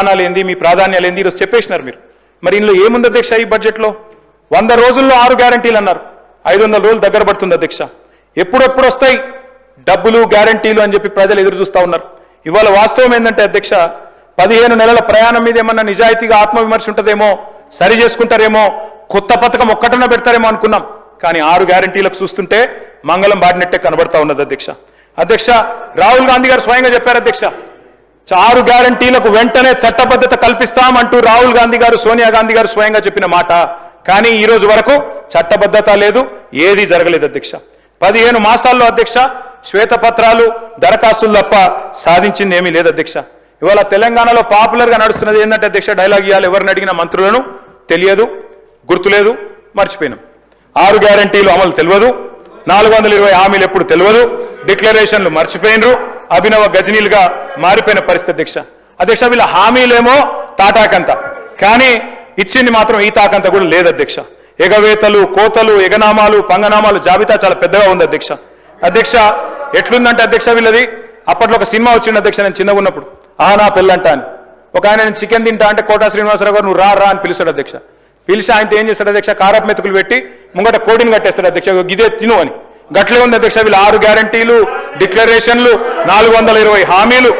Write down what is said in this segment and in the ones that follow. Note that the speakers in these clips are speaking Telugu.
ప్రధానాలు ఏంది మీ ప్రాధాన్యాలు ఏంది ఈరోజు చెప్పేసినారు మీరు. మరి ఇందులో ఏముంది అధ్యక్ష ఈ బడ్జెట్లో వంద రోజుల్లో ఆరు గ్యారంటీలు అన్నారు. ఐదు వందల రోజులు దగ్గర పడుతుంది అధ్యక్ష. ఎప్పుడెప్పుడు వస్తాయి? డబ్బులు గ్యారంటీలు అని చెప్పి ప్రజలు ఎదురు చూస్తూ ఉన్నారు. ఇవాళ వాస్తవం ఏంటంటే అధ్యక్ష పదిహేను నెలల ప్రయాణం మీద ఏమన్నా నిజాయితీగా ఆత్మవిమర్శ ఉంటుందేమో సరి చేసుకుంటారేమో కొత్త పథకం ఒక్కటన పెడతారేమో అనుకున్నాం. కానీ ఆరు గ్యారంటీలకు చూస్తుంటే మంగళం బాడినట్టే కనబడతా ఉన్నది అధ్యక్ష. అధ్యక్ష రాహుల్ గాంధీ గారు స్వయంగా చెప్పారు అధ్యక్ష ఆరు గ్యారంటీలకు వెంటనే చట్టబద్ధత కల్పిస్తామంటూ రాహుల్ గాంధీ గారు సోనియా గాంధీ గారు స్వయంగా చెప్పిన మాట. కానీ ఈ రోజు వరకు చట్టబద్ధత లేదు ఏది జరగలేదు అధ్యక్ష. పదిహేను మాసాల్లో అధ్యక్ష శ్వేతపత్రాలు దరఖాస్తులు తప్ప సాధించింది ఏమీ లేదు అధ్యక్ష. ఇవాళ తెలంగాణలో పాపులర్గా నడుస్తున్నది ఏంటంటే అధ్యక్ష డైలాగ్ ఇవ్వాలి ఎవరిని అడిగిన మంత్రులను తెలియదు గుర్తులేదు మర్చిపోయినాం. ఆరు గ్యారంటీలు అమలు తెలియదు నాలుగు వందల ఇరవై హామీలు ఎప్పుడు తెలియదు డిక్లరేషన్లు మర్చిపోయినరు. అభినవ గజనీలుగా మారిపోయిన పరిస్థితి అధ్యక్ష. అధ్యక్ష వీళ్ళ హామీలేమో తాటాకంత. కానీ ఇచ్చింది మాత్రం ఈ తాకంత కూడా లేదు అధ్యక్ష. ఎగవేతలు కోతలు ఎగనామాలు పంగనామాలు జాబితా చాలా పెద్దగా ఉంది అధ్యక్ష. అధ్యక్ష ఎట్లుందంటే అధ్యక్ష వీళ్ళది అప్పట్లో ఒక సినిమా వచ్చింది అధ్యక్ష నేను చిన్నగా ఉన్నప్పుడు. ఆ నా పెళ్ళంట అని. ఒక ఆయన నేను చికెన్ తింటా అంటే కోటా శ్రీనివాసరావు గారు నువ్వు రా రా అని పిలిచాడు అధ్యక్ష. పిలిచి ఆయనతో ఏం చేస్తాడు అధ్యక్ష? కారపు మెతుకులు పెట్టి ముంగట కోడిని కట్టేస్తాడు అధ్యక్ష. ఇదే తిను అని. గట్లే ఉంది అధ్యక్ష వీళ్ళు ఆరు గ్యారంటీలు డిక్లరేషన్లు నాలుగు వందల ఇరవై హామీలు.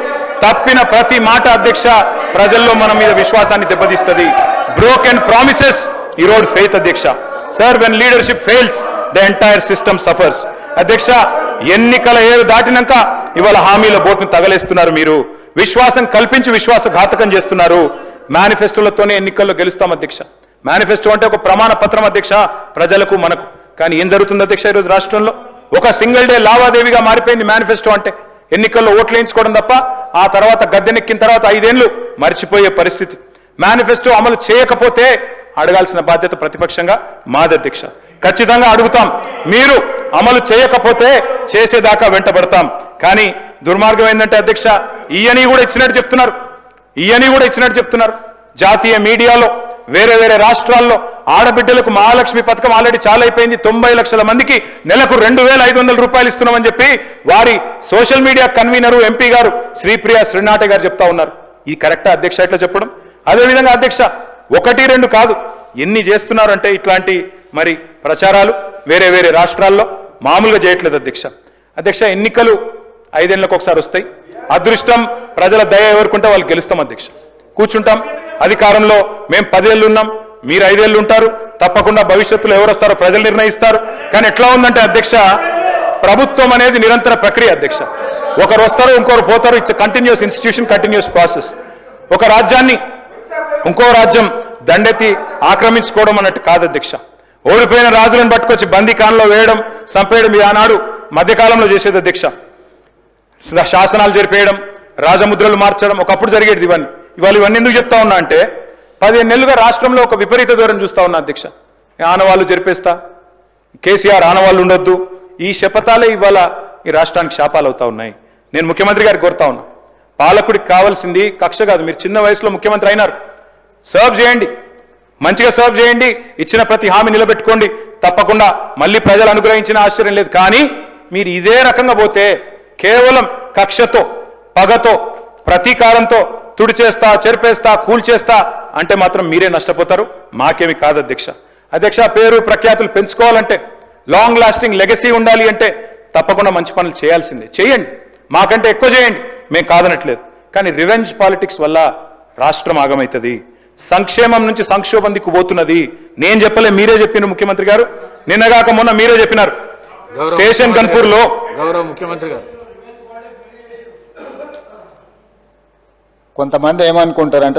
తప్పిన ప్రతి మాట అధ్యక్ష ప్రజల్లో మన మీద విశ్వాసాన్ని దెబ్బతీస్తుంది. Broken promises erode faith అధ్యక్ష. Sir when leadership fails the entire system suffers అధ్యక్ష ఎన్నికల ఏడు దాటినాక ఇవాళ హామీల బోట్ను తగలేస్తున్నారు మీరు. విశ్వాసం కల్పించి విశ్వాసఘాతకం చేస్తున్నారు. మేనిఫెస్టోలతోనే ఎన్నికల్లో గెలుస్తాం అధ్యక్ష. మేనిఫెస్టో అంటే ఒక ప్రమాణ పత్రం అధ్యక్ష ప్రజలకు మనకు. కానీ ఏం జరుగుతుంది అధ్యక్ష ఈరోజు రాష్ట్రంలో? ఒక సింగిల్ డే లావాదేవీగా మారిపోయింది మేనిఫెస్టో అంటే. ఎన్నికల్లో ఓట్లు వేయించుకోవడం తప్ప ఆ తర్వాత గద్దెనెక్కిన తర్వాత ఐదేళ్ళు మర్చిపోయే పరిస్థితి. మేనిఫెస్టో అమలు చేయకపోతే అడగాల్సిన బాధ్యత ప్రతిపక్షంగా మాది అధ్యక్ష. ఖచ్చితంగా అడుగుతాం. మీరు అమలు చేయకపోతే చేసేదాకా వెంటబడతాం. కానీ దుర్మార్గం ఏంటంటే అధ్యక్ష ఈయని కూడా ఇచ్చినట్టు చెప్తున్నారు. ఈయని కూడా ఇచ్చినట్టు చెప్తున్నారు. జాతీయ మీడియాలో వేరే వేరే రాష్ట్రాల్లో ఆడబిడ్డలకు మహాలక్ష్మి పథకం ఆల్రెడీ చాలా అయిపోయింది. తొంభై లక్షల మందికి నెలకు రెండు వేల ఐదు వందల రూపాయలు ఇస్తున్నామని చెప్పి వారి సోషల్ మీడియా కన్వీనరు ఎంపీ గారు శ్రీప్రియ శ్రీనాటే గారు చెప్తా ఉన్నారు. ఈ కరెక్టా అధ్యక్ష ఇట్లా చెప్పడం? అదేవిధంగా అధ్యక్ష ఒకటి రెండు కాదు. ఎన్ని చేస్తున్నారంటే ఇట్లాంటి మరి ప్రచారాలు వేరే వేరే రాష్ట్రాల్లో మామూలుగా చేయట్లేదు అధ్యక్ష. అధ్యక్ష ఎన్నికలు ఐదేళ్ళకు ఒకసారి వస్తాయి. అదృష్టం ప్రజల దయ ఎవరుకుంటే వాళ్ళు గెలుస్తాం అధ్యక్ష. కూర్చుంటాం. అధికారంలో మేము పదేళ్ళు ఉన్నాం. మీరు ఐదేళ్ళు ఉంటారు తప్పకుండా భవిష్యత్తులో ఎవరు వస్తారో ప్రజలు నిర్ణయిస్తారు. కానీ ఎట్లా ఉందంటే అధ్యక్ష ప్రభుత్వం అనేది నిరంతర ప్రక్రియ అధ్యక్ష. ఒకరు వస్తారు ఇంకొకరు పోతారు. It's continuous institution continuous process ఒక రాజ్యాన్ని ఇంకో రాజ్యం దండెత్తి ఆక్రమించుకోవడం అన్నట్టు కాదు అధ్యక్ష. ఓడిపోయిన రాజులను పట్టుకొచ్చి బందీకాన్లో వేయడం చంపేయడం ఈ ఆనాడు మధ్యకాలంలో చేసేది అధ్యక్ష. శాసనాలు జరిపేయడం రాజముద్రలు మార్చడం ఒకప్పుడు జరిగేది ఇవన్నీ. ఇవాళ ఇవన్నీ ఎందుకు చెప్తా ఉన్నా అంటే పదిహేను నెలలుగా రాష్ట్రంలో ఒక విపరీత దూరం చూస్తా ఉన్నా అధ్యక్ష. ఆనవాళ్ళు జరిపేస్తా. కేసీఆర్ ఆనవాళ్ళు ఉండొద్దు. ఈ శపథాలే ఇవాళ ఈ రాష్ట్రానికి శాపాలు అవుతా ఉన్నాయి. నేను ముఖ్యమంత్రి గారికి కోరుతా ఉన్నా. పాలకుడికి కావాల్సింది కక్ష కాదు. మీరు చిన్న వయసులో ముఖ్యమంత్రి అయినారు. సర్వ్ చేయండి. మంచిగా సర్వ్ చేయండి. ఇచ్చిన ప్రతి హామీ నిలబెట్టుకోండి. తప్పకుండా మళ్ళీ ప్రజలు అనుగ్రహించిన ఆశ్చర్యం లేదు. కానీ మీరు ఇదే రకంగా పోతే కేవలం కక్షతో పగతో ప్రతీకారంతో తుడిచేస్తా చెరిపేస్తా కూల్చేస్తా అంటే మాత్రం మీరే నష్టపోతారు. మాకేమి కాదు అధ్యక్ష. అధ్యక్ష పేరు ప్రఖ్యాతులు పెంచుకోవాలంటే లాంగ్ లాస్టింగ్ లెగసీ ఉండాలి అంటే తప్పకుండా మంచి పనులు చేయాల్సిందే. చేయండి. మాకంటే ఎక్కువ చేయండి. మేము కాదనట్లేదు. కానీ రివెంజ్ పాలిటిక్స్ వల్ల రాష్ట్రం ఆగమవుతుంది సంక్షేమం నుంచి సంక్షోభం దిక్కు పోతున్నది. నేను చెప్పలే మీరే చెప్పిన ముఖ్యమంత్రి గారు. నిన్నగాక మొన్న మీరే చెప్పినారు. స్టేషన్ గన్పూర్లో గౌరవ ముఖ్యమంత్రి గారు. కొంతమంది ఏమనుకుంటారంటే